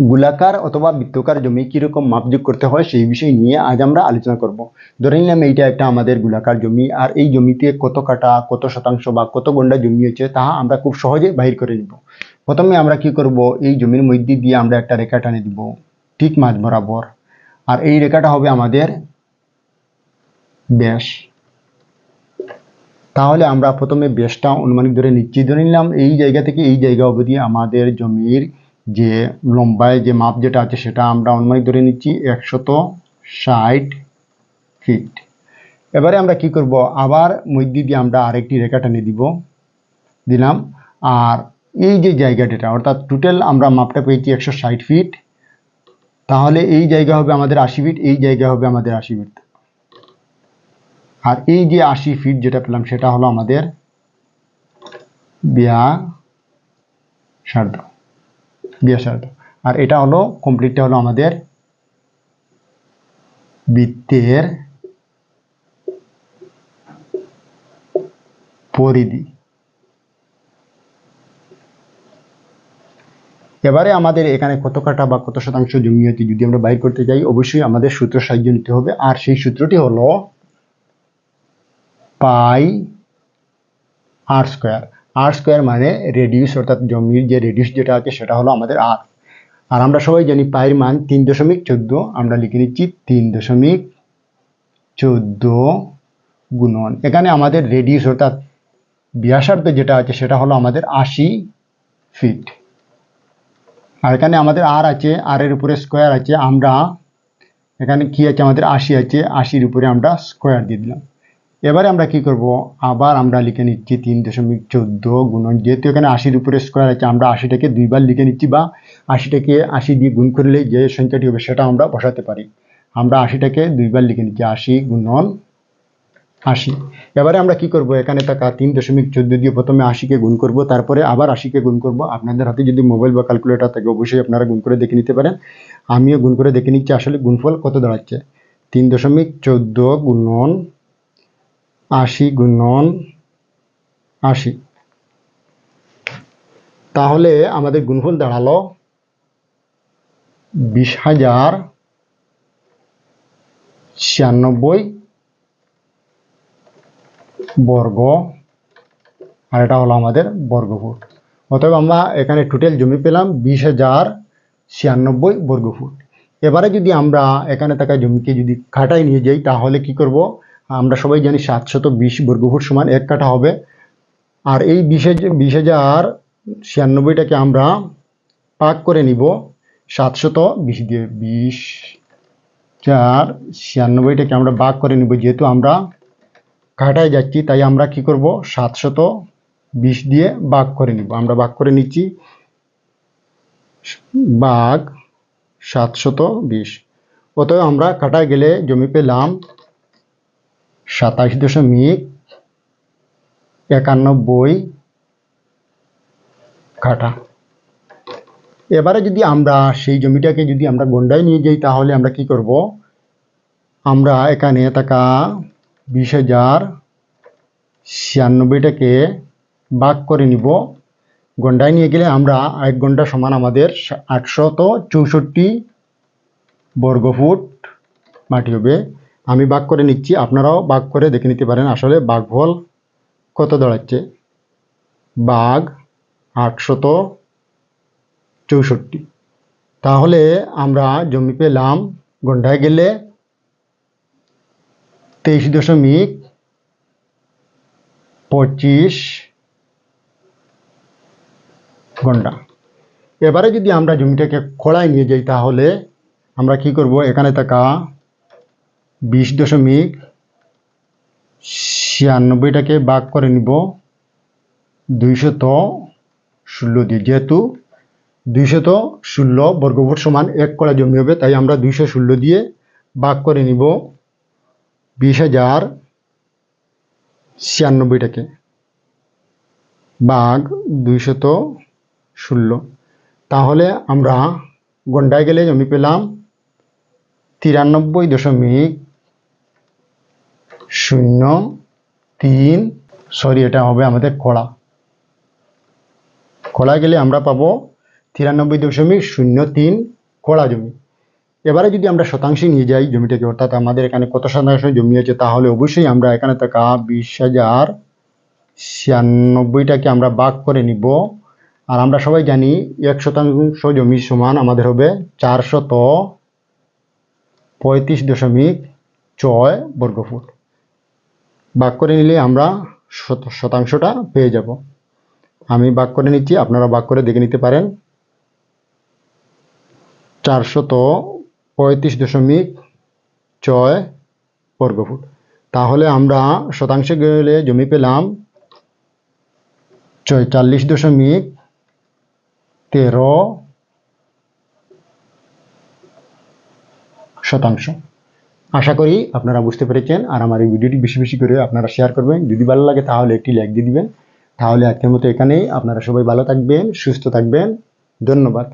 গোলাকার অথবা বৃত্তকার জমি কীরকম মাপযোগ করতে হয় সেই বিষয় নিয়ে আজ আমরা আলোচনা করব। ধরে নিলাম এইটা একটা আমাদের গোলাকার জমি, আর এই জমিতে কত কাটা, কত শতাংশ বা কত গন্ডা জমি হচ্ছে তাহা আমরা খুব সহজে বাহির করে নিব। প্রথমে আমরা কি করব? এই জমির মধ্যে দিয়ে আমরা একটা রেখা টানে দিব, ঠিক মাঝ বরাবর। আর এই রেখাটা হবে আমাদের ব্যাস। তাহলে আমরা প্রথমে ব্যাসটা অনুমানিক ধরে নিচ্ছি। ধরে নিলাম এই জায়গা থেকে এই জায়গা অবধি আমাদের জমির যে লম্বায় যে মাপ যেটা আছে সেটা আমরা অনুমানিক ধরে নিচ্ছি একশত ষাট ফিট এবারে আমরা কি করব? আবার মধ্যে দিয়ে আমরা আরেকটি রেখা টেনে দিব, দিলাম। আর এই যে জায়গাটা, অর্থাৎ টোটাল আমরা মাপটা পেয়েছি একশো ষাট ফিট তাহলে এই জায়গা হবে আমাদের আশি ফিট এই জায়গা হবে আমাদের আশি ফিট আর এই যে আশি ফিট যেটা পেলাম, সেটা হলো আমাদের ব্যাসার্ধ ব্যাসার্ধ আর এটা হলো কমপ্লিটটা হলো আমাদের বৃত্তের পরিধি। এবারে আমাদের এখানে কত কাটা বা কত শতাংশ জমি আছে যদি আমরা বাইর করতে চাই অবশ্যই আমাদের সূত্র সাহায্য নিতে হবে। আর সেই সূত্রটি হলো pi r square. R square মানে রেডিউস অর্থাৎ জমির যে রেডিউস যেটা আছে সেটা হলো আমাদের আর আর আমরা সবাই জানি পায়ের মান তিন দশমিক চোদ্দ, আমরা লিখে নিচ্ছি তিন দশমিক চোদ্দ গুণন। এখানে আমাদের রেডিউস অর্থাৎ ব্যাসার্ধ যেটা আছে সেটা হলো আমাদের আশি ফিট আর এখানে আমাদের আর আছে আর এর উপরে স্কোয়ার আছে, আমরা এখানে কি আছে আমাদের আশি আছে, আশির উপরে আমরা স্কোয়ার দিয়ে দিলাম। এবারে আমরা কি করব? আবার আমরা লিখে নিচ্ছি তিন দশমিক চোদ্দ গুণন। যেহেতু এখানে আশির উপরে স্কোয়ার আছে, আমরা আশিটাকে দুইবার লিখে নিচ্ছি বা আশিটাকে আশি দিয়ে গুণ করলে যে সংখ্যাটি হবে সেটা আমরা বসাতে পারি। আমরা আশিটাকে দুইবার লিখে নিচ্ছি, আশি গুণন আশি। এবারে আমরা কি করব? এখানে থাকা তিন দশমিক চোদ্দ দিয়ে প্রথমে আশিকে গুণ করব, তারপরে আবার আশিকে গুণ করব। আপনাদের হাতে যদি মোবাইল বা ক্যালকুলেটর থাকে, অবশ্যই আপনারা গুণ করে দেখে নিতে পারেন। আমিও গুণ করে দেখে নিচ্ছি, আসলে গুণফল কত দাঁড়াচ্ছে? তিন দশমিক চোদ্দ গুণন আশি গুণন আশি। তাহলে আমাদের গুণফল দাঁড়াল বিশ হাজার ছিয়ানব্বই বর্গ, আর এটা হলো আমাদের বর্গফুট। অতএব আমরা এখানে টোটাল জমি পেলাম বিশ হাজার ছিয়ানব্বই বর্গফুট। এবারে যদি আমরা এখানে থাকা জমিকে যদি কাটায় নিয়ে যাই, তাহলে কি করব? আমরা সবাই জানি সাতশত বিশ বর্গফুট সমান এক কাঠা হবে। আর এই বিশ বিশ হাজার ছিয়ানব্বইটাকে আমরা পাক করে নিব সাতশত বিশ দিয়ে বিশ চার ছিয়ানব্বইটাকে আমরা ভাগ করে নিব। যেহেতু আমরা কাটায় যাচ্ছি, তাই আমরা কি করব? সাতশত বিশ দিয়ে ভাগ করে নিব। আমরা ভাগ করে নিচ্ছি বাঘ সাতশত বিশ। অতএব আমরা কাটায় গেলে জমি পেলাম সাতাশ দশমিক একানব্বই কাঠা। এবারে যদি আমরা সেই জমিটাকে যদি আমরা গন্ডায় নিয়ে যাই, তাহলে আমরা কি করব? আমরা এখানে থাকা বিশ হাজার ছিয়ানব্বইটাকে ভাগ করে নিব। গন্ডায় নিয়ে গেলে আমরা এক ঘণ্টা সমান আমাদের আটশত চৌষট্টি বর্গফুট মাটি হবে। আমি ভাগ করে নিচ্ছি, আপনারাও ভাগ করে দেখে নিতে পারেন আসলে বাঘ বাঘফল কত দাঁড়াচ্ছে। বাঘ আটশত চৌষট্টি। তাহলে আমরা জমি পেলাম, গন্ডায় গেলে তেইশ দশমিক পঁচিশ ঘণ্টা এবারে যদি আমরা জমিটাকে খোলায় নিয়ে যাই তাহলে আমরা কি করব? এখানে থাকা বিশ দশমিক ছিয়ানব্বইটাকে ভাগ করে নিব। দুইশত ষোলো দিয়ে, যেহেতু দুইশত ষোলো বর্গফুট সমান এক কড়া জমি হবে, তাই আমরা দুইশো ষোলো দিয়ে ভাগ করে নিব বিশ হাজার ছিয়ানব্বইটাকে বাঘ দুইশত ষোলো। তাহলে আমরা গন্ডায় গেলে জমি পেলাম তিরানব্বই দশমিক শূন্য, তিন, সরি, এটা হবে আমাদের কড়া। খোলা গেলে আমরা পাবো তিরানব্বই দশমিক শূন্য তিন কড়া জমি। এবারে যদি আমরা শতাংশে নিয়ে যাই জমিটাকে, অর্থাৎ আমাদের এখানে কত শতাংশ জমি আছে, তাহলে অবশ্যই আমরা এখানে থাকা বিশ হাজার ছিয়ানব্বইটাকে আমরা ভাগ করে নিব। আর আমরা সবাই জানি এক শতাংশ জমি সমান আমাদের হবে চারশত পঁয়ত্রিশ দশমিক ছয় বর্গফুট। ভাগ করে নিলে আমরা শত- শতাংশটা পেয়ে যাব। আমি ভাগ করে নিচ্ছি, আপনারা ভাগ করে দেখে নিতে পারেন। চারশত পঁয়ত্রিশ দশমিক ছয় বর্গফুট। তাহলে আমরা শতাংশে গেলে জমি পেলাম ছয়চল্লিশ দশমিক তেরো শতাংশ। আশা করি আপনারা বুঝতে পেরেছেন আর আমার এই ভিডিওটি বেশি বেশি করে আপনারা শেয়ার করবেন। যদি ভালো লাগে তাহলে একটি লাইক দিয়ে দিবেন। তাহলে আজকের মতো এখানেই। আপনারা সবাই ভালো থাকবেন, সুস্থ থাকবেন। ধন্যবাদ।